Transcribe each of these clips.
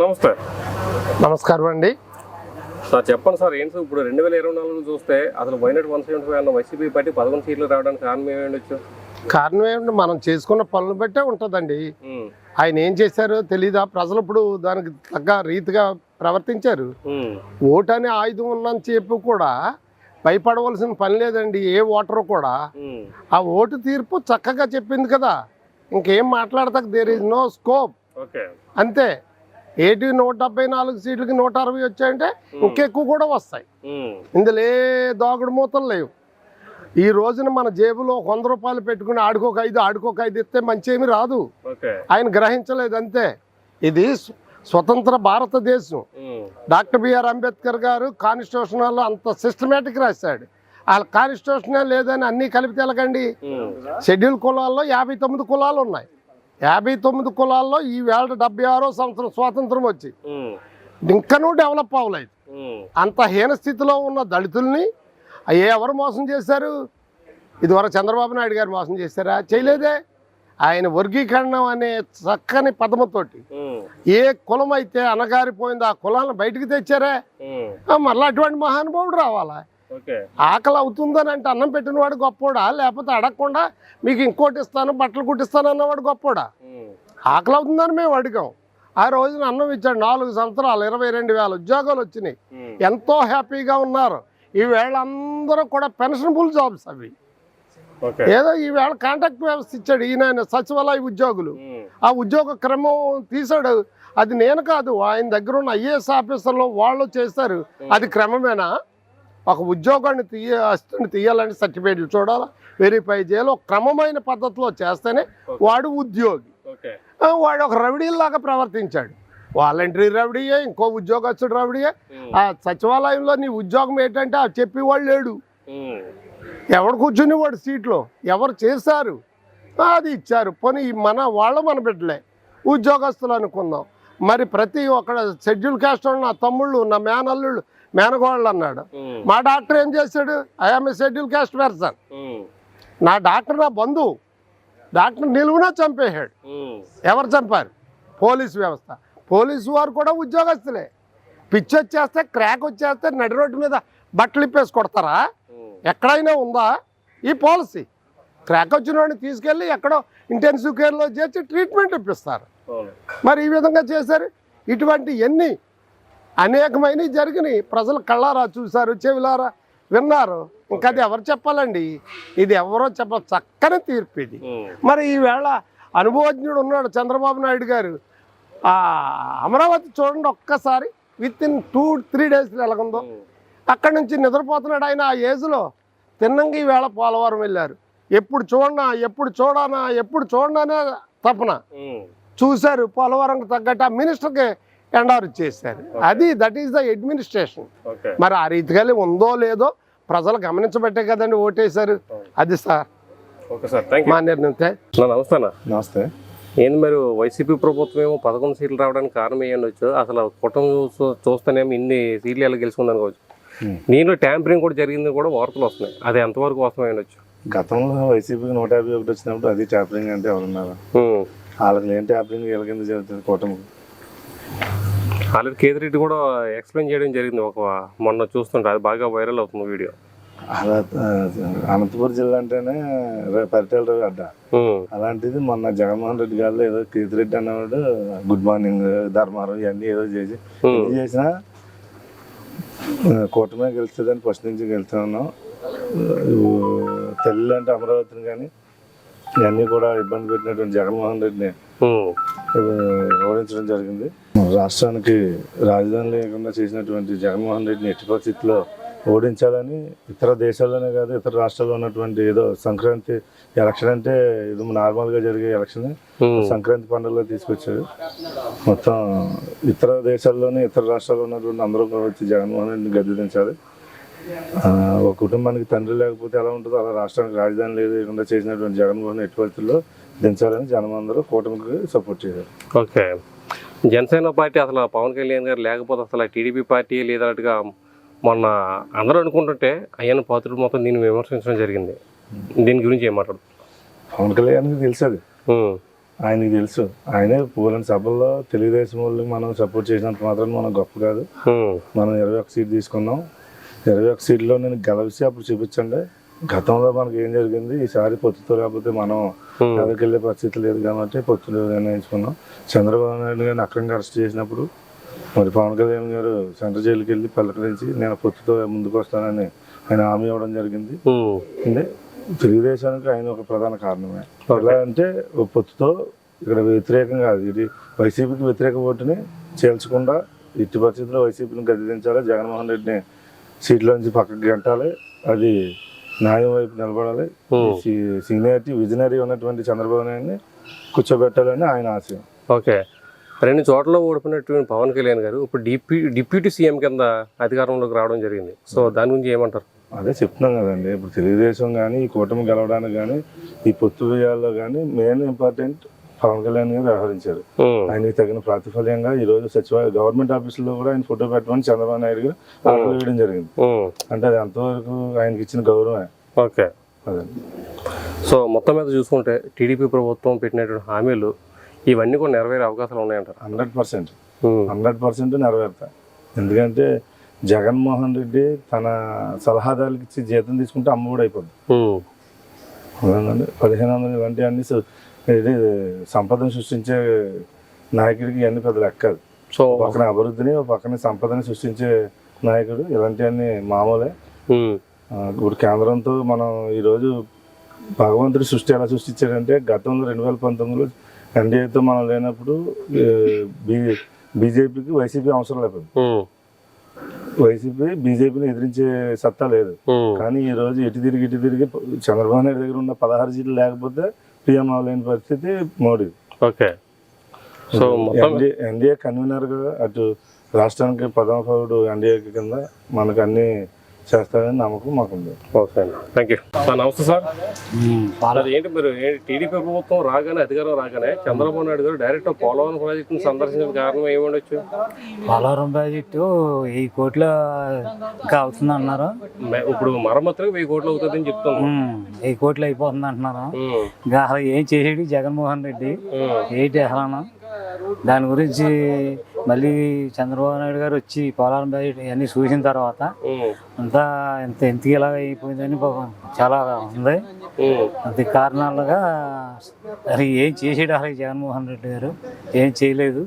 నమస్తే. నమస్కారం అండి. సార్ చెప్పండి సార్ ఏంటి సార్ ఇప్పుడు రెండు వేల ఇరవై నాలుగు చూస్తే అసలు why not one seventy five అన్న వైసీపీ పార్టీ పదకొండు సీట్లు రావడానికి కారణం ఏమి ఉండొచ్చు? కారణం ఏమిటి మనం చేసుకున్న పనులు బట్టే ఉంటుందండి. ఆయన ఏం చేశారో తెలీదా? ప్రజలు ఇప్పుడు దానికి తగ్గ రీతిగా ప్రవర్తించారు. ఓటు అనే ఆయుధం ఉన్నని చెప్పి కూడా భయపడవలసిన పని లేదండి ఏ ఓటరు కూడా. ఆ ఓటు తీర్పు చక్కగా చెప్పింది కదా. ఇంకేం మాట్లాడతాక there is no scope okay. అంతే. ఏటి నూట డెబ్బై నాలుగు సీట్లకి నూట అరవై వచ్చాయంటే ఇంకెక్కువ కూడా వస్తాయి. ఇందులో ఏ దాగుడు మూతలు లేవు. ఈ రోజున మన జేబులో వంద రూపాయలు పెట్టుకుని ఆడుకోక ఐదు ఆడుకోక ఐదు ఇస్తే మంచి ఏమి రాదు. ఆయన గ్రహించలేదు అంతే. ఇది స్వ- స్వతంత్ర భారతదేశం. డాక్టర్ బిఆర్ అంబేద్కర్ గారు కాన్స్టిట్యూషనల్లో అంత సిస్టమేటిక్ రాశాడు. వాళ్ళ కాన్స్టిట్యూషనే లేదని అన్నీ కలిపి తెలకండి. షెడ్యూల్ కులాల్లో యాభై తొమ్మిది కులాలు ఉన్నాయి. యాభై తొమ్మిది కులాల్లో ఈ వేళ డెబ్బై ఆరో సంవత్సరం స్వాతంత్రం వచ్చి ఇంకనూ డెవలప్ అవ్వలేదు. అంత హీన స్థితిలో ఉన్న దళితుల్ని ఎవరు మోసం చేశారు? ఇదివరకు చంద్రబాబు నాయుడు గారు మోసం చేశారా? చేయలేదే. ఆయన వర్గీకరణ అనే చక్కని పదముతోటి ఏ కులం అయితే అనగారిపోయిందో ఆ కులాలను బయటికి తెచ్చారే? మళ్ళీ అటువంటి మహానుభావుడు రావాలా? ఆకలి అవుతుందని అంటే అన్నం పెట్టినవాడు గొప్పోడా? లేకపోతే అడగకుండా మీకు ఇంకోటి ఇస్తాను బట్టలు కుట్టిస్తాను అన్నవాడు గొప్పోడా? ఆకలి అవుతుందని మేము అడిగాం. ఆ రోజున అన్నం ఇచ్చాడు. నాలుగు సంవత్సరాలు ఇరవై రెండు వేల ఉద్యోగాలు వచ్చినాయి. ఎంతో హ్యాపీగా ఉన్నారు. ఈవేళ అందరూ కూడా పెన్షనబుల్ జాబ్స్ అవి. ఏదో ఈవేళ కాంట్రాక్ట్ వ్యవస్థ ఇచ్చాడు ఈయన సచివాలయ ఉద్యోగులు. ఆ ఉద్యోగ క్రమం తీసాడు అది నేను కాదు ఆయన దగ్గర ఉన్న ఐఏఎస్ ఆఫీసర్లు వాళ్ళు చేశారు. అది క్రమమేనా? ఒక ఉద్యోగాన్ని తీయ అసిస్టెంట్ తీయాలని సర్టిఫికేట్లు చూడాలా? వెరిఫై చేయాలి? ఒక క్రమమైన పద్ధతిలో చేస్తేనే వాడు ఉద్యోగి. వాడు ఒక రవిడీలాగా ప్రవర్తించాడు. వాలంటరీ రవిడీయే ఇంకో ఉద్యోగస్తుడు రవిడీయే. ఆ సచివాలయంలో నీ ఉద్యోగం ఏంటంటే ఆ చెప్పేవాళ్ళు లేడు. ఎవడు కూర్చుని వాడు సీట్లో? ఎవరు చేశారు? అది ఇచ్చారు. పోనీ మన వాళ్ళ మన బిడ్డలే. ఉద్యోగస్తులు అనుకుందాం. మరి ప్రతి ఒక్కడ షెడ్యూల్ క్యాస్ట్ నా తమ్ముళ్ళు నా మేనల్లుళ్ళు మేనగోళ్ళు అన్నాడు. మా డాక్టర్ ఏం చేశాడు? I am a schedule caste person నా డాక్టర్ నా బంధువు. డాక్టర్ నిలువునా చంపేశాడు. ఎవరు చంపారు? పోలీస్ వ్యవస్థ. పోలీసు వారు కూడా ఉద్యోగస్తులే. పిచ్చి వచ్చేస్తే క్రాక్ వచ్చేస్తే నడి రోడ్డు మీద బట్టలు ఇప్పేసి కొడతారా? ఎక్కడైనా ఉందా? ఈ పాలసీ. క్రాక్ వచ్చిన వాడిని తీసుకెళ్ళి ఎక్కడో ఇంటెన్సివ్ కేర్లో చేర్చి ట్రీట్మెంట్ ఇప్పిస్తారు. మరి ఈ విధంగా చేశారు. ఇటువంటి ఎన్ని అనేకమైనవి జరిగినాయి. ప్రజలు కళ్ళారా చూశారు చెవిలారా విన్నారు. ఇంకా అది ఎవరు చెప్పాలండి? ఇది ఎవరో చెప్ప చక్కని తీర్పు ఇది. మరి ఈవేళ అనుభవజ్ఞుడు ఉన్నాడు చంద్రబాబు నాయుడు గారు. ఆ అమరావతి చూడండి ఒక్కసారి. విత్ ఇన్ టూ త్రీ డేస్లో ఎలాగుందో. అక్కడి నుంచి నిద్రపోతున్నాడు ఆయన ఆ ఏజ్లో. తిన్నంగా ఈవేళ పోలవరం వెళ్ళారు. ఎప్పుడు చూడనా ఎప్పుడు చూడనా ఎప్పుడు చూడనానే తపన చూశారు పోలవరంకి తగ్గట్టు. ఆ మినిస్టర్కి ఎండారు చేశారు అది that is the administration okay. మరి ఆ రీతిగా ఉందో లేదో ప్రజలు గమనించబట్టే కదండి ఓటేశారు. అది సార్. మా నిర్ణయం. నమస్తే నమస్తే. ఏంది మరి వైసీపీ ప్రభుత్వం ఏమో పదకొండు సీట్లు రావడానికి కారణం ఏంటొచ్చు అసలు కుటుంబం చూ- చూస్తేనేమో ఇన్ని సీట్లు ఎలా గెలుచుకుంది అనుకోవచ్చు Hmm. దీనిలో ట్యాంపరింగ్ కూడా జరిగింది కూడా వార్తలు వస్తున్నాయి. అది ఎంతవరకు వాస్తవం ఉండొచ్చు గతంలో వైసీపీకి నూట యాభై ఒకటి వచ్చినప్పుడు అది ట్యాపరింగ్ అంటే ఎవరున్నారు? వాళ్ళకి లేని ట్యాపరింగ్ వీళ్ళ కింద జరుగుతుంది కూటమికి ఆల్రెడీ కేతిరెడ్డి కూడా ఎక్స్ప్లెయిన్ చేయడం జరిగింది. ఒక మొన్న చూస్తుంటే అది బాగా వైరల్ అవుతుంది వీడియో. అలా అనంతపురం జిల్లా అంటేనే పరిటాల రవి అడ్డ. అలాంటిది మొన్న జగన్మోహన్ రెడ్డి గారు ఏదో కీర్తిరెడ్డి అన్నవాడు గుడ్ మార్నింగ్ ధర్మారం ఇవన్నీ ఏదో చేసి చేసినా ఆ, కూటమే గెలుస్తుందని ఫస్ట్ నుంచి గెలుస్తూ ఉన్నాం. తల్లి అంటే అమరావతిని కానీ ఇవన్నీ కూడా ఇబ్బంది పెట్టినటువంటి జగన్మోహన్ రెడ్డిని ఓడించడం జరిగింది. రాష్ట్రానికి రాజధాని లేకుండా చేసినటువంటి జగన్మోహన్ రెడ్డిని ఎట్టి పరిస్థితుల్లో ఓడించాలని ఇతర దేశాల్లోనే కాదు ఇతర రాష్ట్రాల్లో ఉన్నటువంటి ఏదో సంక్రాంతి ఎలక్షన్ అంటే ఇది నార్మల్గా జరిగే ఎలక్షన్. సంక్రాంతి పండుగలో తీసుకొచ్చారు. మొత్తం ఇతర దేశాల్లోనే ఇతర రాష్ట్రాల్లో ఉన్నటువంటి అందరూ కూడా వచ్చి జగన్మోహన్ రెడ్డిని గద్దెదించాలి ఒక కుటుంబానికి తండ్రి లేకపోతే ఎలా ఉంటుందో అలా రాష్ట్రానికి రాజధాని లేకుండా చేసినటువంటి జగన్మోహన్ ఎట్టి పరిస్థితుల్లో దించాలని జనం అందరూ కూటమికి సపోర్ట్ చేశారు. ఓకే. జనసేన పార్టీ అసలు పవన్ కళ్యాణ్ గారు లేకపోతే అసలు టీడీపీ పార్టీ లేదన్నట్టుగా మొన్న అందరూ అనుకుంటుంటే అయ్యన్న పాత్రుడు మొత్తం దీన్ని విమర్శించడం జరిగింది. దీని గురించి ఏం మాట్లాడు? పవన్ కళ్యాణ్కి తెలుసు అది. ఆయనకి తెలుసు. ఆయనే పూలని సభల్లో తెలుగుదేశం వాళ్ళకి మనం సపోర్ట్ చేసినంత మాత్రం మనం గొప్ప కాదు. ఉమ్, మనం ఇరవై ఒక సీట్ తీసుకున్నాం. ఇరవై ఒక సీట్లో నేను గెలిచి అప్పుడు చూపించండి. గతంలో మనకి ఏం జరిగింది? ఈసారి పొత్తుతో లేకపోతే మనం ఎదరికెళ్ళే పరిస్థితి లేదు కాబట్టి పొత్తులు నిర్ణయించుకున్నాం. చంద్రబాబు నాయుడు గారిని అక్రంగా అరెస్ట్ చేసినప్పుడు మరి పవన్ కళ్యాణ్ గారు సెంట్రల్ జైలుకి వెళ్ళి పలకరించి నేను పొత్తుతో ముందుకు వస్తానని ఆయన హామీ ఇవ్వడం జరిగింది. అంటే తెలుగుదేశానికి ఆయన ఒక ప్రధాన కారణమే. ఎలా అంటే పొత్తుతో ఇక్కడ వ్యతిరేకం కాదు ఇది వైసీపీకి వ్యతిరేక ఓటుని చేల్చకుండా ఇట్టి పరిస్థితుల్లో వైసీపీని గదిదించాలి జగన్మోహన్ రెడ్డిని సీట్లోంచి పక్కకి గంటాలి. అది న్యాయం వైపు నిలబడాలి. సీనియారిటీ విజనరీ ఉన్నటువంటి చంద్రబాబు నాయుడిని కూర్చోబెట్టాలని ఆయన ఆశయం. ఓకే. రెండు చోట్ల ఓడిపోయినటువంటి పవన్ కళ్యాణ్ గారు ఇప్పుడు డిప్యూ డిప్యూటీ సీఎం కింద అధికారంలోకి రావడం జరిగింది. సో దాని గురించి ఏమంటారు? అదే చెప్తున్నాం కదండి. ఇప్పుడు తెలుగుదేశం కానీ ఈ కూటమి గెలవడానికి కానీ ఈ పొత్తు వ్యయాల్లో కానీ మెయిన్ ఇంపార్టెంట్ పవన్ కళ్యాణ్ గారు వ్యవహరించారు. ఆయనకి తగిన ప్రాతిఫల్యంగా ఈ రోజు సచివాలయ గవర్నమెంట్ ఆఫీసులో కూడా ఆయన ఫోటో పెట్టమని చంద్రబాబు నాయుడు గారు ఆర్డర్ వేయడం జరిగింది. అంటే అది అంతవరకు ఆయనకి ఇచ్చిన గౌరవమే. ఓకే. సో మొత్తం మీద చూసుకుంటే టీడీపీ ప్రభుత్వం పెట్టినటువంటి హామీలు ఇవన్నీ కూడా నెరవేరే అవకాశాలు ఉన్నాయంటారు. Hundred percent. హండ్రెడ్ పర్సెంట్ నెరవేరుతాయి ఎందుకంటే జగన్మోహన్ రెడ్డి తన సలహాదారులకు ఇచ్చి జీతం తీసుకుంటే అమ్మ కూడా అయిపోద్ది. పదిహేను వందలు ఇలాంటివన్నీ ఇది సంపదను సృష్టించే నాయకుడికి ఇవన్నీ పెద్ద లెక్కదు సో పక్కన అభివృద్ధిని ఒక పక్కన సంపదని సృష్టించే నాయకుడు ఇలాంటివన్నీ మామూలే. ఇప్పుడు కేంద్రంతో మనం ఈరోజు భగవంతుడి సృష్టి ఎలా సృష్టించాడంటే గతంలో రెండు వేల పంతొమ్మిదిలో ఎన్డీఏతో మనం లేనప్పుడు బీజేపీకి వైసీపీ అవసరం లేదు. వైసీపీ బీజేపీని ఎదిరించే సత్తా లేదు. కానీ ఈ రోజు ఇటు తిరిగి ఇటు తిరిగి చంద్రబాబు నాయుడు దగ్గర ఉన్న పదహారు సీట్లు లేకపోతే పీఎం అవ్వలేని పరిస్థితి మోడీ. ఓకే. సో ఎన్డీఏ కన్వీనర్గా అటు రాష్ట్రానికి పౌరుడు ఎన్డీఏ కింద మనకు అన్ని చేస్తారని నమ్మకం మాకుంది. ఓకే అండి. థ్యాంక్ యూ సార్ నమస్తే సార్. సార్ ఏంటి మీరు టీడీపీ ప్రభుత్వం రాగానే అధికారం రాగానే చంద్రబాబు నాయుడు గారు డైరెక్ట్ పోలవరం ప్రాజెక్టును సందర్శించిన కారణం ఏముండొచ్చు పోలవరం ప్రాజెక్టు ఈ కోట్ల ఇంకా అవుతుంది అన్నారు ఇప్పుడు మరమ్మతులకు వెయ్యి కోట్లు అవుతుందని చెప్తున్నాం ఈ కోట్లు అయిపోతుంది అంటున్నారు. ఇంకా అసలు ఏం చేసాడు జగన్మోహన్ రెడ్డి? ఏంటి అసలు దాని గురించి మళ్ళీ చంద్రబాబు నాయుడు గారు వచ్చి పోలవరం ప్రాజెక్టు ఇవన్నీ చూసిన తర్వాత అంతా ఇంత ఎందుకు ఇలా అయిపోయిందని చాలా ఉంది. అంత కారణాలుగా అది ఏం చేసాడు అసలు జగన్మోహన్ రెడ్డి గారు? ఏం చేయలేదు.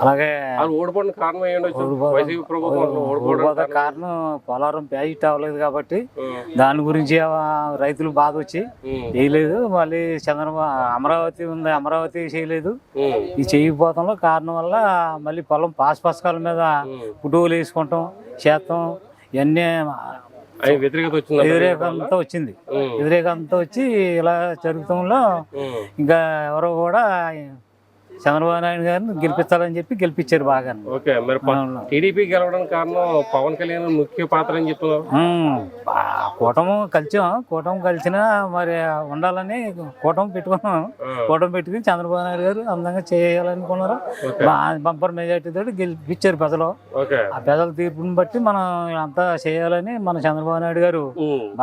అలాగే ఓడిపోవడం కారణం ఓడిపోవడం- ఓడిపోవడం కారణం పోలవరం ప్రాజెక్ట్ అవ్వలేదు కాబట్టి దాని గురించి రైతులు బాధ వచ్చి చేయలేదు మళ్ళీ చంద్రబాబు అమరావతి ఉంది అమరావతి చేయలేదు. ఈ చేయకపోవడంలో కారణం వల్ల మళ్ళీ పొలం పాస్ పథకాల మీద. పుట్టువులు వేసుకుంటాం చేస్తాం. ఇవన్నీ ఆయన వ్యతిరేకత వచ్చింది? వ్యతిరేకంతో వచ్చింది. వ్యతిరేకంతో వచ్చి ఇలా జరుగుతంలో ఇంకా ఎవరో కూడా చంద్రబాబు నాయుడు గారిని గెలిపించాలని చెప్పి గెలిపించారు బాగా. ఓకే మరి టీడీపీ గెలవడానికి కారణం పవన్ కళ్యాణ్ ముఖ్య పాత్ర అని చెప్తున్నారు. కూటమి కలిసాం. కూటమి కలిసినా మరి ఉండాలని కూటమి పెట్టుకున్నాం. కూటమి పెట్టుకుని చంద్రబాబు నాయుడు గారు అందంగా చేయాలనుకున్నారు. బంపర్ మెజార్టీ తోటి గెలిపించారు ప్రజలు. ఆ ప్రజల తీర్పుని బట్టి మనం అంతా చేయాలని మన చంద్రబాబు నాయుడు గారు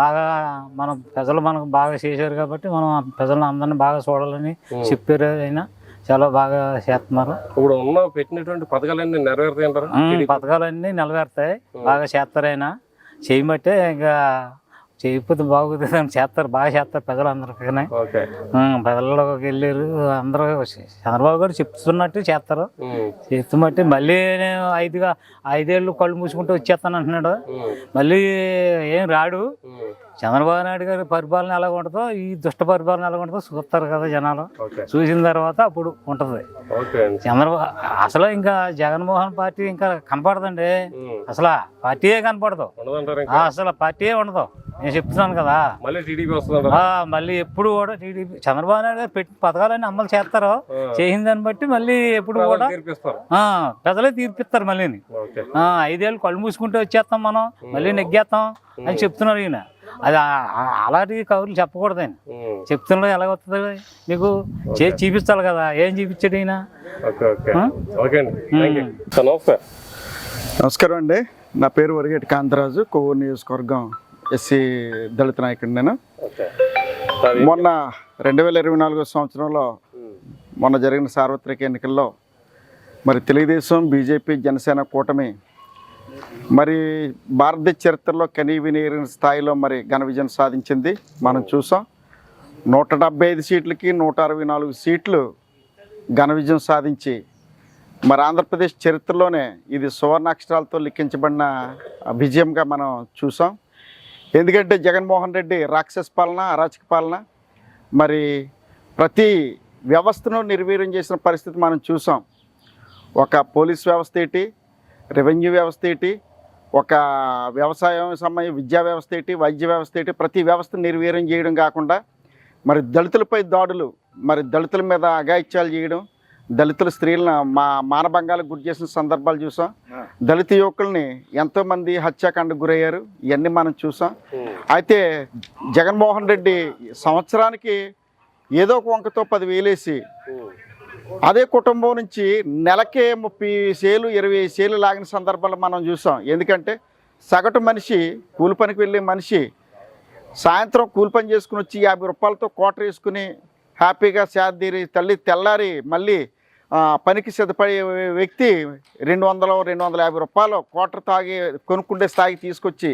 బాగా మన ప్రజలు మనకు బాగా చేశారు కాబట్టి మనం ప్రజలను అందరిని బాగా చూడాలని చెప్పారు అయినా చాలా బాగా చేస్తున్నారు. ఇప్పుడు ఉన్న పెట్టినటువంటి పథకాలన్నీ నెరవేరుతాయి అంటారు ఉమ్, పథకాలన్నీ నిలబెడతాయి బాగా చేస్తారు ఆయన చేయమంటే ఇంకా చేయకపోతే బాగుంటుంది అని చేస్తారు. బాగా చేస్తారు ప్రజలందరికీ ప్రజల్లోకి వెళ్ళారు. అందరూ చంద్రబాబు గారు చెప్తున్నట్టు చేస్తారు. ఉమ్, చేస్తున్నట్టు మళ్ళీ నేను ఐదుగా ఐదేళ్ళు కళ్ళు మూసుకుంటూ వచ్చేస్తాను అంటున్నాడు. మళ్ళీ ఏం రాడు. చంద్రబాబు నాయుడు గారి పరిపాలన ఎలా ఉంటుందో ఈ దుష్ట పరిపాలన ఎలా ఉంటుందో చూస్తారు కదా జనాలు. చూసిన తర్వాత అప్పుడు ఉంటుంది. చంద్రబాబు అసలు ఇంకా జగన్మోహన్ పార్టీ ఇంకా కనపడదండి. అసలు పార్టీయే కనపడదు. అసలు పార్టీయే ఉండదు. నేను చెప్తున్నాను కదా. మళ్ళీ టీడీపీ మళ్ళీ ఎప్పుడు కూడా టీడీపీ చంద్రబాబు నాయుడు గారు పెట్టిన పథకాలన్నీ అమలు చేస్తారు. చేసిన దాన్ని బట్టి మళ్ళీ ఎప్పుడు కూడా ప్రజలే తీర్పిస్తారు ఆ, ఐదేళ్ళు కళ్ళు మూసుకుంటే వచ్చేస్తాం మనం. మళ్ళీ నెగ్గేస్తాం అని చెప్తున్నారు ఈయన. అది అలాంటి కబుర్లు చెప్పకూడదు ఆయన ఉమ్, చెప్తున్నారు ఎలా వస్తుంది మీకు చేసి చూపించాలి కదా ఏం చూపించాడు ఈయన? నమస్కారం. అండి. నా పేరు వరిగేటి కాంతరాజు కొవ్వూరు నియోజకవర్గం ఎస్సీ దళిత నాయకుడు నేను. మొన్న రెండు వేల ఇరవై నాలుగో సంవత్సరంలో మొన్న జరిగిన సార్వత్రిక ఎన్నికల్లో మరి తెలుగుదేశం బీజేపీ జనసేన కూటమి మరి భారతదేశ చరిత్రలో కనీవినీరిన స్థాయిలో మరి ఘన విజయం సాధించింది మనం చూసాం. నూట డెబ్బై ఐదు సీట్లకి నూట అరవై నాలుగు సీట్లు ఘన విజయం సాధించి మరి ఆంధ్రప్రదేశ్ చరిత్రలోనే ఇది సువర్ణాక్షరాలతో లిఖించబడిన విజయంగా మనం చూసాం. ఎందుకంటే జగన్మోహన్ రెడ్డి రాక్షస పాలన అరాచక పాలన మరి ప్రతి వ్యవస్థను నిర్వీర్యం చేసిన పరిస్థితి మనం చూసాం. ఒక పోలీస్ వ్యవస్థ ఏంటి రెవెన్యూ వ్యవస్థ ఏంటి ఒక వ్యవసాయం సంబంధ విద్యా వ్యవస్థ ఏంటి వైద్య వ్యవస్థ ఏంటి ప్రతి వ్యవస్థ నిర్వీర్యం చేయడం కాకుండా మరి దళితులపై దాడులు మరి దళితుల మీద అఘాయిత్యాలు చేయడం దళితుల స్త్రీలను మా మానభంగాలకు గురి చేసిన సందర్భాలు చూసాం. దళిత యువకుల్ని ఎంతోమంది హత్యాకాండకు గురయ్యారు ఇవన్నీ మనం చూసాం. అయితే జగన్మోహన్ రెడ్డి సంవత్సరానికి ఏదో ఒక వంకతో పదివేలు వేసి అదే కుటుంబం నుంచి నెలకే ముప్పై సేలు ఇరవై సేలు లాగిన సందర్భాలు మనం చూసాం. ఎందుకంటే సగటు మనిషి కూలి పనికి వెళ్ళే మనిషి సాయంత్రం కూలి పని చేసుకుని వచ్చి యాభై రూపాయలతో కోటర్ వేసుకుని హ్యాపీగా శాదీరి తల్లి తెల్లారి మళ్ళీ పనికి సిద్ధపడే వ్యక్తి రెండు వందలు రెండు వందల యాభై రూపాయలు కోటర్ తాగి కొనుక్కుండే స్థాయికి తీసుకొచ్చి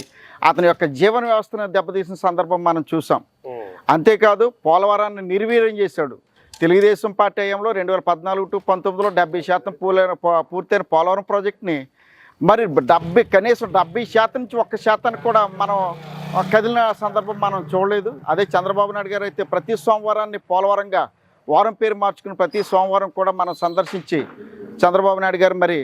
అతని యొక్క జీవన వ్యవస్థను దెబ్బతీసిన సందర్భం మనం చూసాం. అంతేకాదు పోలవరాన్ని నిర్వీర్యం చేశాడు. తెలుగుదేశం పార్టీ హయాంలో రెండు వేల పద్నాలుగు టు పంతొమ్మిదిలో డెబ్బై శాతం పూలైన పూర్తయిన పోలవరం ప్రాజెక్ట్ని మరి డెబ్బై కనీసం డెబ్బై శాతం నుంచి ఒక్క శాతానికి కూడా మనం కదిలిన సందర్భం మనం చూడలేదు. అదే చంద్రబాబు నాయుడు గారు అయితే ప్రతి సోమవారాన్ని పోలవరంగా వారం పేరు మార్చుకుని ప్రతి సోమవారం కూడా మనం సందర్శించి చంద్రబాబు నాయుడు గారు మరి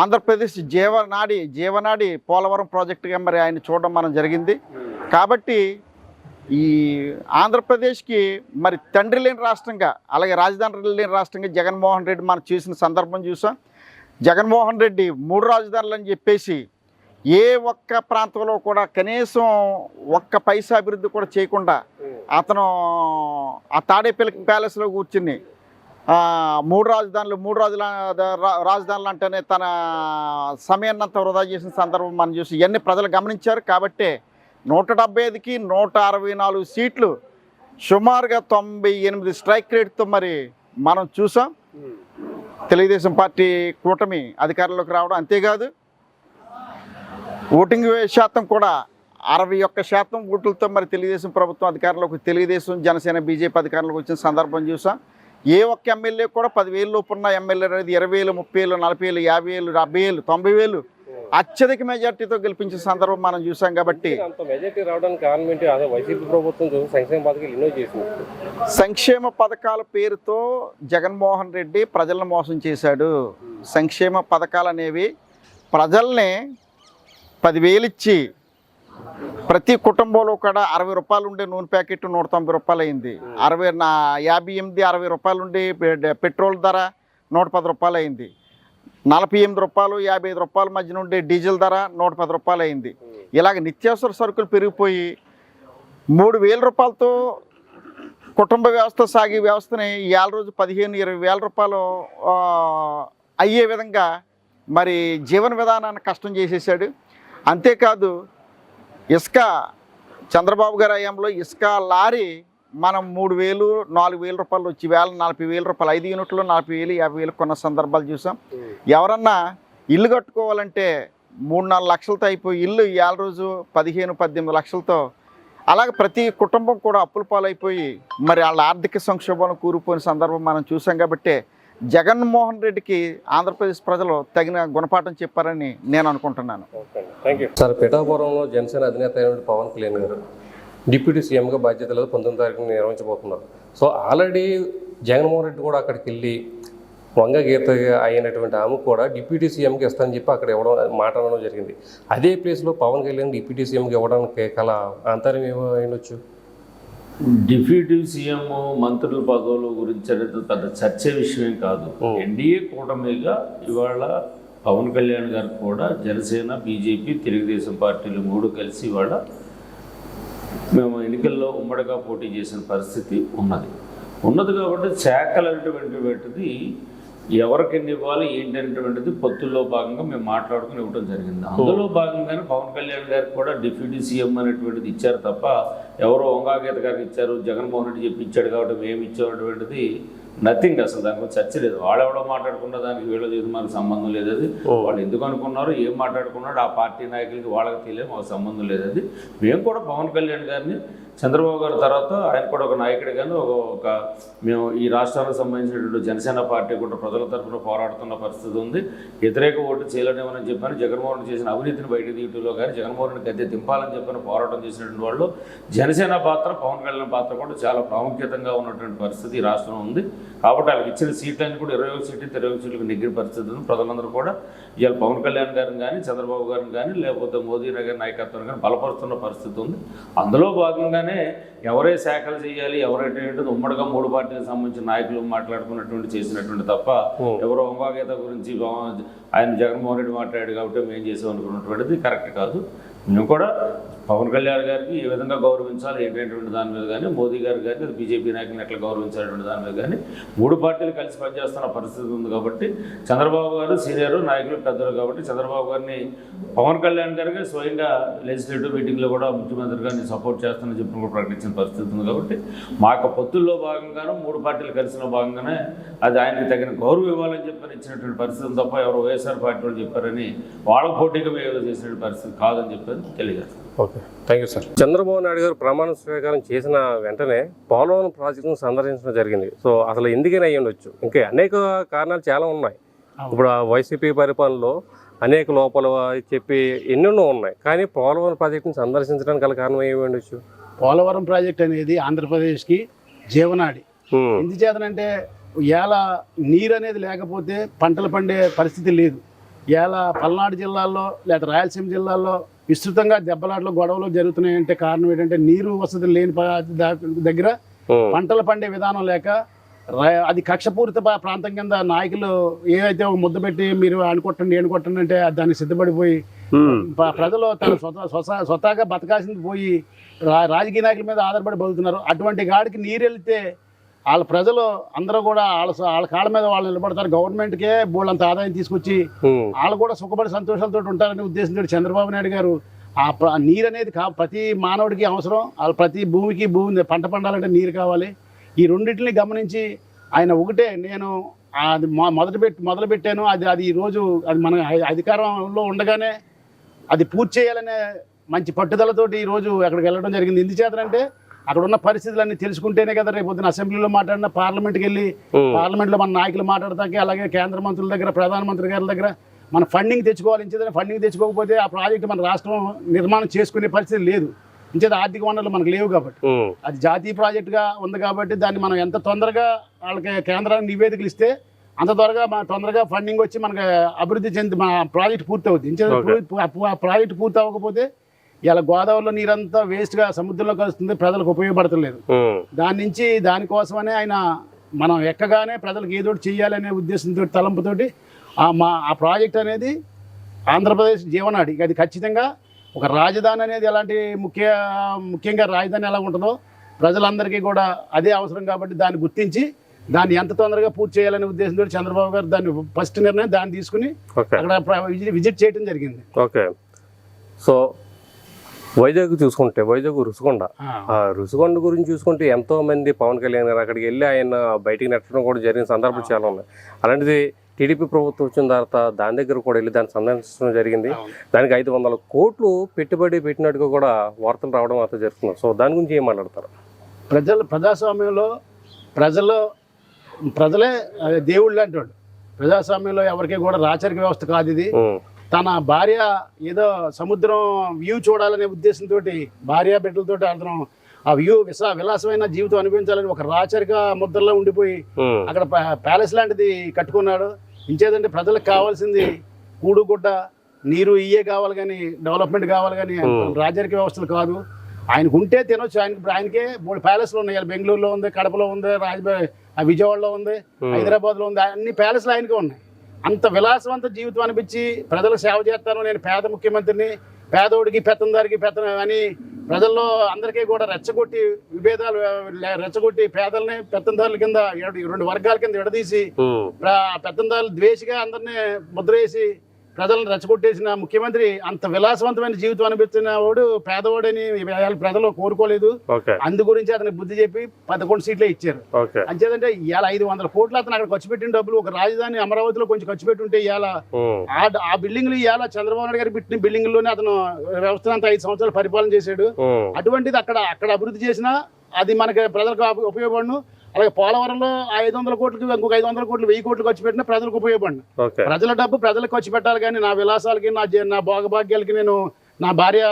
ఆంధ్రప్రదేశ్ జీవనాడి జీవనాడి పోలవరం ప్రాజెక్టుగా మరి ఆయన చూడడం మనం జరిగింది. కాబట్టి ఈ ఆంధ్రప్రదేశ్కి మరి తండ్రి లేని రాష్ట్రంగా అలాగే రాజధాని లేని రాష్ట్రంగా జగన్మోహన్ రెడ్డి మనం చూసిన సందర్భం చూసాం. జగన్మోహన్ రెడ్డి మూడు రాజధానులు అని చెప్పేసి ఏ ఒక్క ప్రాంతంలో కూడా కనీసం ఒక్క పైసా అభివృద్ధి కూడా చేయకుండా అతను ఆ తాడేపల్లి ప్యాలెస్లో కూర్చుని మూడు రాజధానులు మూడు రాజుల రాజధానులు అంటేనే తన సమయాన్నంత వృధా చేసిన సందర్భం మనం చూసి ఇవన్నీ ప్రజలు గమనించారు. కాబట్టి నూట డెబ్బై ఐదుకి నూట అరవై నాలుగు సీట్లు. సుమారుగా తొంభై ఎనిమిది స్ట్రైక్ రేట్తో మరి మనం చూసాం. తెలుగుదేశం పార్టీ కూటమి అధికారంలోకి రావడం అంతేకాదు. ఓటింగ్ శాతం కూడా అరవై ఒక్క శాతం ఓట్లతో మరి తెలుగుదేశం ప్రభుత్వం అధికారంలోకి తెలుగుదేశం జనసేన బీజేపీ అధికారంలోకి వచ్చిన సందర్భం చూసాం. ఏ ఒక్క ఎమ్మెల్యే కూడా పదివేలు లోపు ఉన్న ఎమ్మెల్యే అనేది ఇరవై వేలు ముప్పై వేలు నలభై వేలు యాభై వేలు డెబ్బై వేలు తొంభై వేలు అత్యధిక మెజార్టీతో గెలిపించిన సందర్భం మనం చూసాం కాబట్టి అంత మెజార్టీ రావడానికి కారణం ఏంటి? అదే వైసీపీ ప్రభుత్వం చూసి సంక్షేమ పథకాలు ఎన్నో చేసింది. సంక్షేమ పథకాల పేరుతో జగన్మోహన్ రెడ్డి ప్రజలను మోసం చేశాడు. సంక్షేమ పథకాలు అనేవి ప్రజల్ని పదివేలు ఇచ్చి ప్రతి కుటుంబంలో కూడా అరవై రూపాయలు ఉండే నూనె ప్యాకెట్ నూట తొంభై రూపాయలు అయింది. అరవై నా యాభై ఎనిమిది అరవై రూపాయలు ఉండే పెట్రోల్ ధర నూట పది రూపాయలు అయింది. నలభై ఎనిమిది రూపాయలు యాభై ఐదు రూపాయల మధ్య నుండి డీజిల్ ధర నూట పది రూపాయలు అయింది. ఇలాగ నిత్యావసర సరుకులు పెరిగిపోయి మూడు వేల రూపాయలతో కుటుంబ వ్యవస్థ సాగే వ్యవస్థని ఏళ్ళ రోజు పదిహేను ఇరవై వేల రూపాయలు అయ్యే విధంగా మరి జీవన విధానాన్ని కష్టం చేసేసాడు. అంతేకాదు ఇసుక చంద్రబాబు గారి హయాంలో ఇసుక లారీ మనం మూడు వేలు నాలుగు వేల రూపాయలు వచ్చి వేల నలభై వేల రూపాయలు ఐదు యూనిట్లు నలభై వేలు యాభై వేలు కొన్న సందర్భాలు చూసాం. ఎవరన్నా ఇల్లు కట్టుకోవాలంటే మూడు నాలుగు లక్షలతో అయిపోయి ఇల్లు ఇవాళ రోజు పదిహేను పద్దెనిమిది లక్షలతో. అలాగే ప్రతి కుటుంబం కూడా అప్పుల పాలైపోయి మరి వాళ్ళ ఆర్థిక సంక్షోభంలో కూరుకుపోయిన సందర్భం మనం చూసాం కాబట్టి జగన్మోహన్ రెడ్డికి ఆంధ్రప్రదేశ్ ప్రజలు తగిన గుణపాఠం చెప్పారని నేను అనుకుంటున్నాను. సార్ పిఠాపురంలో జనసేన అధినేత పవన్ కళ్యాణ్ గారు డిప్యూటీ సీఎంగా బాధ్యతలు పంతొమ్మిది తారీఖున నిర్వహించబోతున్నారు. సో ఆల్రెడీ జగన్మోహన్ రెడ్డి కూడా అక్కడికి వెళ్ళి వంగ గీత అయినటువంటి ఆమె కూడా డిప్యూటీ సీఎంకి ఇస్తానని చెప్పి అక్కడ ఇవ్వడం మాట అనడం జరిగింది. అదే ప్లేస్లో పవన్ కళ్యాణ్ డిప్యూటీ సీఎంకి ఇవ్వడానికి కల అంతరం ఏమో అయినొచ్చు డిప్యూటీ సీఎం మంత్రుల పదవుల గురించి అనేది పెద్ద చర్చ విషయమే కాదు. ఎన్డీఏ కూటమిగా ఇవాళ పవన్ కళ్యాణ్ గారు కూడా జనసేన బీజేపీ తెలుగుదేశం పార్టీలు మూడు కలిసి ఇవాళ మేము ఎన్నికల్లో ఉమ్మడిగా పోటీ చేసిన పరిస్థితి ఉన్నది. ఉన్నది కాబట్టి శాఖలనేటువంటిది ఎవరికి ఎన్ని ఇవ్వాలి ఏంటి పొత్తుల్లో భాగంగా మేము మాట్లాడుకుని ఇవ్వడం జరిగింది. అందులో భాగంగానే పవన్ కళ్యాణ్ గారికి కూడా డిప్యూటీ సీఎం అనేటువంటిది ఇచ్చారు తప్ప ఎవరో వంగాగీత గారికి ఇచ్చారు జగన్మోహన్ రెడ్డి చెప్పి ఇచ్చాడు కాబట్టి మేము ఇచ్చేటువంటిది నథింగ్ అసలు దాని గురించి చర్చ లేదు. వాళ్ళు ఎవడో మాట్లాడుకున్న దానికి వీళ్ళ చేసి మనకు సంబంధం లేదు అది. వాళ్ళు ఎందుకు అనుకున్నారు? ఏం మాట్లాడుకున్నాడు? ఆ పార్టీ నాయకులకి వాళ్ళకి తెలియదు మాకు సంబంధం లేదు అది. మేము కూడా పవన్ కళ్యాణ్ గారిని చంద్రబాబు గారి తర్వాత ఆయన కూడా ఒక నాయకుడు కానీ ఒక ఒక మేము ఈ రాష్ట్రానికి సంబంధించినటువంటి జనసేన పార్టీ కూడా ప్రజల తరఫున పోరాడుతున్న పరిస్థితి ఉంది. వ్యతిరేక ఓటు చేయలేమని చెప్పని. జగన్మోహన్ చేసిన అవినీతిని బయట తీయటంలో కానీ జగన్మోహన్ గద్దె దింపాలని చెప్పని పోరాటం చేసినటువంటి వాళ్ళు జనసేన పాత్ర పవన్ కళ్యాణ్ పాత్ర కూడా చాలా ప్రాముఖ్యతంగా ఉన్నటువంటి పరిస్థితి ఈ రాష్ట్రం ఉంది. కాబట్టి వాళ్ళకి ఇచ్చిన సీట్లన్నీ కూడా ఇరవై ఒక సీట్లు ఇరవై ఒక సీట్లకు నెగ్గిన పరిస్థితి ప్రజలందరూ కూడా ఇవాళ పవన్ కళ్యాణ్ గారిని కానీ చంద్రబాబు గారిని కానీ లేకపోతే మోదీ నగర్ నాయకత్వాన్ని కానీ బలపరుస్తున్న పరిస్థితి ఉంది. అందులో భాగంగానే ఎవరే శాఖలు చేయాలి ఎవరైతే ఉమ్మడిగా మూడు పార్టీలకు సంబంధించిన నాయకులు మాట్లాడుకున్నటువంటి చేసినటువంటి తప్ప ఎవరో వంగాగీత గురించి ఆయన జగన్మోహన్ రెడ్డి మాట్లాడాడు కాబట్టి మేము చేసాం అనుకున్నటువంటిది కరెక్ట్ కాదు. మేము కూడా పవన్ కళ్యాణ్ గారికి ఏ విధంగా గౌరవించాలి ఏంటనేటువంటి దాని మీద కానీ మోదీ గారు కానీ బీజేపీ నాయకులను ఎట్లా గౌరవించాలనేటువంటి దాని మీద కానీ మూడు పార్టీలు కలిసి పనిచేస్తున్న పరిస్థితి ఉంది కాబట్టి చంద్రబాబు గారు సీనియర్ నాయకులు పెద్దలు కాబట్టి చంద్రబాబు గారిని పవన్ కళ్యాణ్ గారికి స్వయంగా లెజిస్లేటివ్ మీటింగ్లో కూడా ముఖ్యమంత్రి గారిని సపోర్ట్ చేస్తానని చెప్పి కూడా ప్రకటించిన పరిస్థితి ఉంది కాబట్టి మా యొక్క పొత్తుల్లో భాగంగాను మూడు పార్టీలు కలిసిన భాగంగానే అది ఆయనకి తగిన గౌరవం ఇవ్వాలని చెప్పని ఇచ్చినటువంటి పరిస్థితి తప్ప ఎవరు వైఎస్ఆర్ పార్టీ వాళ్ళు చెప్పారని వాళ్ళ పోటీగా మేము ఏదో చేసినటువంటి పరిస్థితి కాదని చెప్పని తెలియజేస్తాం. Okay. Thank you sir. Chandrababu Naidu గారు ప్రమాణ స్వీకారం చేసిన వెంటనే పోలవరం ప్రాజెక్టును సందర్శించడం జరిగింది. సో అసలు ఎందుకని అయ్యి ఉండొచ్చు. ఇంకా అనేక కారణాలు చాలా ఉన్నాయి. ఇప్పుడు ఆ వైసీపీ పరిపాలనలో అనేక లోపాలు చెప్పి ఎన్నెన్నో ఉన్నాయి. కానీ పోలవరం ప్రాజెక్టును సందర్శించడానికి గల కారణం ఏమి ఉండొచ్చు? పోలవరం ప్రాజెక్ట్ అనేది ఆంధ్రప్రదేశ్కి జీవనాడి. ఎందుచేతనంటే ఇవాళ నీరు అనేది లేకపోతే పంటలు పండే పరిస్థితి లేదు. ఇవాళ పల్నాడు జిల్లాల్లో లేదా రాయలసీమ జిల్లాల్లో విస్తృతంగా దెబ్బలాట్లు గొడవలు జరుగుతున్నాయంటే కారణం ఏంటంటే నీరు వసతి లేని దగ్గర పంటలు పండే విధానం లేక అది కక్షపూరిత ప్రాంతం కింద నాయకులు ఒక ముద్ద పెట్టి మీరు అనుకొట్టండి ఏనుకొట్టండి అంటే దానికి సిద్ధపడిపోయి ప్రజలు తన స్వతహాగా బతకాల్సింది పోయి రాజకీయ నాయకుల మీద ఆధారపడి బతుకుతున్నారు. అటువంటి గాడికి నీరు వెళ్తే వాళ్ళ ప్రజలు అందరూ కూడా వాళ్ళ వాళ్ళ కాళ్ళ మీద వాళ్ళు నిలబడతారు. గవర్నమెంట్కే బోళ్ళంత ఆదాయం తీసుకొచ్చి వాళ్ళు కూడా సుఖపడి సంతోషాలతో ఉంటారనే ఉద్దేశంతో చంద్రబాబు నాయుడు గారు. ఆ నీరు అనేది కా ప్రతి మానవుడికి అవసరం. వాళ్ళ ప్రతి భూమికి భూమి పంట పండాలంటే నీరు కావాలి. ఈ రెండింటిని గమనించి ఆయన ఒకటే నేను అది మొ- మొదటి పెట్టి మొదలు పెట్టాను అది అది ఈరోజు అది మన అధికారంలో ఉండగానే అది పూర్తి చేయాలనే మంచి పట్టుదలతోటి ఈరోజు అక్కడికి వెళ్ళడం జరిగింది. ఎందుచేతనంటే అక్కడ ఉన్న పరిస్థితులన్నీ తెలుసుకుంటేనే కదా రేపు పొద్దున అసెంబ్లీలో మాట్లాడిన పార్లమెంట్కి వెళ్ళి పార్లమెంట్లో మన నాయకులు మాట్లాడతాకి అలాగే కేంద్ర మంత్రుల దగ్గర ప్రధానమంత్రి గారి దగ్గర మన ఫండింగ్ తెచ్చుకోవాలి. ఇంచేదని ఫండింగ్ తెచ్చుకోకపోతే ఆ ప్రాజెక్ట్ మన రాష్ట్రం నిర్మాణం చేసుకునే పరిస్థితి లేదు. ఇంచేత ఆర్థిక వనరులు మనకు లేవు కాబట్టి. అది జాతీయ ప్రాజెక్టుగా ఉంది కాబట్టి దాన్ని మనం ఎంత తొందరగా వాళ్ళకి కేంద్రానికి నివేదికలు ఇస్తే అంత త్వరగా మన తొందరగా ఫండింగ్ వచ్చి మనకి అభివృద్ధి చెంది మన ప్రాజెక్ట్ పూర్తి అవుతుంది ఆ ప్రాజెక్ట్ పూర్తి అవ్వకపోతే ఇలా గోదావరిలో నీరంతా వేస్ట్గా సముద్రంలో కలుస్తుంది ప్రజలకు ఉపయోగపడతలేదు. దాని నుంచి దానికోసమనే ఆయన మనం ఎక్కగానే ప్రజలకు ఏదో చేయాలనే ఉద్దేశంతో తలంపుతోటి ఆ మా ఆ ప్రాజెక్ట్ అనేది ఆంధ్రప్రదేశ్ జీవనాడి. అది ఖచ్చితంగా ఒక రాజధాని అనేది ఎలాంటి ముఖ్య ముఖ్యంగా రాజధాని ఎలా ఉంటుందో ప్రజలందరికీ కూడా అదే అవసరం కాబట్టి దాన్ని గుర్తించి దాన్ని ఎంత తొందరగా పూర్తి చేయాలనే ఉద్దేశంతో చంద్రబాబు గారు దాన్ని ఫస్ట్ నిర్ణయం దాన్ని తీసుకుని అక్కడ విజిట్ చేయడం జరిగింది. ఓకే. సో వైజాగ్ చూసుకుంటే వైజాగ్ రుసుకొండ ఆ. రుసుకొండ గురించి చూసుకుంటే ఎంతో మంది పవన్ కళ్యాణ్ గారు అక్కడికి వెళ్ళి ఆయన బయటికి నెట్టడం కూడా జరిగిన సందర్భాలు చాలా ఉన్నాయి. అలాంటిది టీడీపీ ప్రభుత్వం వచ్చిన తర్వాత దాని దగ్గర కూడా వెళ్ళి దాన్ని సందర్శించడం జరిగింది. దానికి ఐదు వందల కోట్లు పెట్టుబడి పెట్టినట్టుగా కూడా వార్తలు రావడం అంతా జరుగుతుంది. సో దాని గురించి ఏం మాట్లాడతారు? ప్రజలు ప్రజాస్వామ్యంలో ప్రజలు ప్రజలే దేవుళ్ళు లాంటి వాళ్ళు ప్రజాస్వామ్యంలో ఎవరికి కూడా రాచరిక వ్యవస్థ కాదు ఇది. తన భార్య ఏదో సముద్రం వ్యూ చూడాలనే ఉద్దేశంతో భార్య బిడ్డలతో అతను ఆ వ్యూ విసా విలాసమైన జీవితం అనుభవించాలని ఒక రాచరిక ముద్రలో ఉండిపోయి అక్కడ ప్యా- ప్యాలెస్ లాంటిది కట్టుకున్నాడు. ఇంచేదంటే ప్రజలకు కావాల్సింది కూడు గుడ్డ నీరు ఇయ్యే కావాలి కానీ డెవలప్మెంట్ కావాలి కానీ రాజరిక వ్యవస్థలు కాదు. ఆయనకు ఉంటే తినొచ్చు. ఆయనకి ఆయనకే మూడు ప్యాలెస్లు ఉన్నాయి. బెంగళూరులో ఉంది కడపలో ఉంది రాజ ఆ విజయవాడలో ఉంది హైదరాబాద్లో ఉంది. అన్ని ప్యాలెస్లు ఆయనకే ఉన్నాయి. అంత విలాసవంత జీవితం అనిపించి ప్రజలకు సేవ చేస్తాను. నేను పేద ముఖ్యమంత్రిని పేదోడికి పెత్తందారికి పెత్తన అని ప్రజల్లో అందరికీ కూడా రెచ్చగొట్టి విభేదాలు రెచ్చగొట్టి పేదల్ని పెత్తందారుల కింద రెండు వర్గాల కింద విడదీసి పెత్తందారులు ద్వేషిగా అందరినీ ముద్ర వేసి ప్రజలను రెచ్చగొట్టేసిన ముఖ్యమంత్రి అంత విలాసవంతమైన జీవితం అనిపిస్తున్న వాడు పేదవాడని ప్రజలు కోరుకోలేదు. అందు గురించి అతనికి బుద్ధి చెప్పి పదకొండు సీట్లే ఇచ్చారు. అంచేదంటే ఇవాళ ఐదు వందల కోట్లు అతను అక్కడ ఖర్చు పెట్టిన డబ్బులు ఒక రాజధాని అమరావతిలో కొంచెం ఖర్చు పెట్టి ఉంటే ఇవాళ ఆ బిల్డింగ్లు ఇవాళ చంద్రబాబు నాయుడు గారు పెట్టిన బిల్డింగ్లోనే అతను వ్యవస్థ అంతా ఐదు సంవత్సరాలు పరిపాలన చేశాడు. అటువంటిది అక్కడ అక్కడ అభివృద్ధి చేసినా అది మనకి ప్రజలకు ఉప- ఉపయోగపడను. అలాగే పోలవరంలో ఐదు వందల కోట్లకి ఇంకొక ఐదు వందల కోట్లు వెయ్యి కోట్లు ఖర్చు పెట్టినా ప్రజలకు ఉపయోగపడను. ఓకే. ప్రజల డబ్బు ప్రజలకు ఖర్చు పెట్టాలి కానీ నా విలాసాలకి నా నా భోగభాగ్యాలకి నేను నా భార్య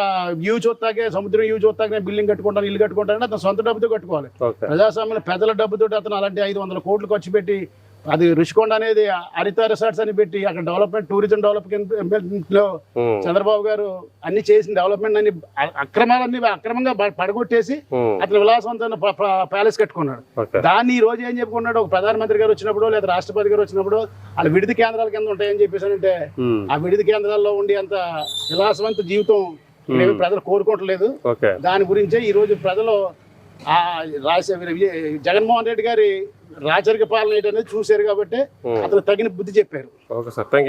వ్యూ చూస్తాకే సముద్రం వ్యూ చూస్తాకే నేను బిల్డింగ్ కట్టుకుంటాను ఇల్లు కట్టుకుంటాను అతను సొంత డబ్బుతో కట్టుకోవాలి. ప్రజాస్వామ్యంలో ప్రజల డబ్బుతో అతను అలాంటి ఐదు వందల కోట్లు ఖర్చు పెట్టి అది రుషికొండ అనేది హరిత రిసార్ట్స్ అని పెట్టి అక్కడ డెవలప్మెంట్ టూరిజం డెవలప్మెంట్లో చంద్రబాబు గారు అన్ని చేసిన డెవలప్మెంట్ అన్ని అ- అక్రమాలన్నీ అక్రమంగా పడగొట్టేసి అతను విలాసవంతమైన ప్యాలెస్ కట్టుకున్నాడు. దాన్ని ఈ రోజు ఏం చెప్పుకున్నాడు? ఒక ప్రధానమంత్రి గారు వచ్చినప్పుడు లేదా రాష్ట్రపతి గారు వచ్చినప్పుడు వాళ్ళ విడిది కేంద్రాల కింద ఉంటాయని చెప్పేసి అంటే ఆ విడిది కేంద్రాల్లో ఉండి అంత విలాసవంత జీవితం ప్రజలు కోరుకోవట్లేదు. దాని గురించే ఈ రోజు ప్రజలు రాజశేఖర జగన్మోహన్ రెడ్డి గారి రాచరిక పాలన ఏంటనేది చూశారు కాబట్టి అతను తగిన బుద్ధి చెప్పారు. Okay sir thank you